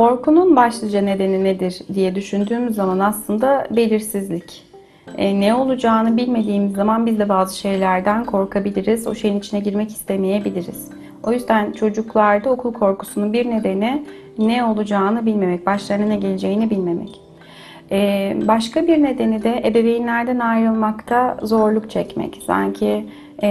Korkunun başlıca nedeni nedir diye düşündüğümüz zaman aslında belirsizlik. E, ne olacağını bilmediğimiz zaman biz de bazı şeylerden korkabiliriz. O şeyin içine girmek istemeyebiliriz. O yüzden çocuklarda okul korkusunun bir nedeni ne olacağını bilmemek, başlarına ne geleceğini bilmemek. Ee, başka bir nedeni de ebeveynlerden ayrılmakta zorluk çekmek. Sanki e,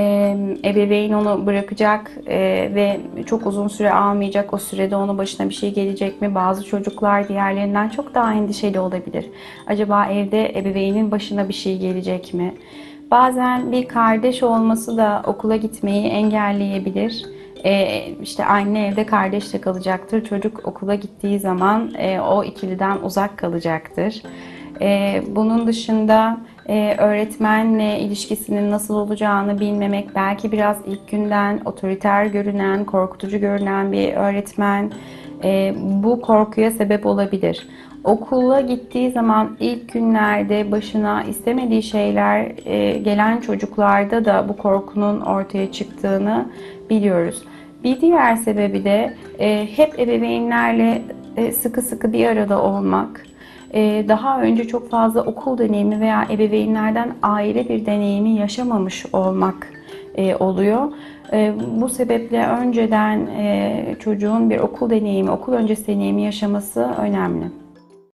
ebeveyn onu bırakacak e, ve çok uzun süre almayacak. O sürede onun başına bir şey gelecek mi? Bazı çocuklar diğerlerinden çok daha endişeli olabilir. Acaba evde ebeveynin başına bir şey gelecek mi? Bazen bir kardeş olması da okula gitmeyi engelleyebilir. Ee, işte anne evde kardeşle kalacaktır. Çocuk okula gittiği zaman e, o ikiliden uzak kalacaktır. Ee, bunun dışında e, öğretmenle ilişkisinin nasıl olacağını bilmemek, belki biraz ilk günden otoriter görünen, korkutucu görünen bir öğretmen e, bu korkuya sebep olabilir. Okula gittiği zaman ilk günlerde başına istemediği şeyler e, gelen çocuklarda da bu korkunun ortaya çıktığını biliyoruz. Bir diğer sebebi de e, hep ebeveynlerle e, sıkı sıkı bir arada olmak. E, daha önce çok fazla okul deneyimi veya ebeveynlerden ayrı bir deneyimi yaşamamış olmak e, oluyor. E, bu sebeple önceden e, çocuğun bir okul deneyimi, okul öncesi deneyimi yaşaması önemli.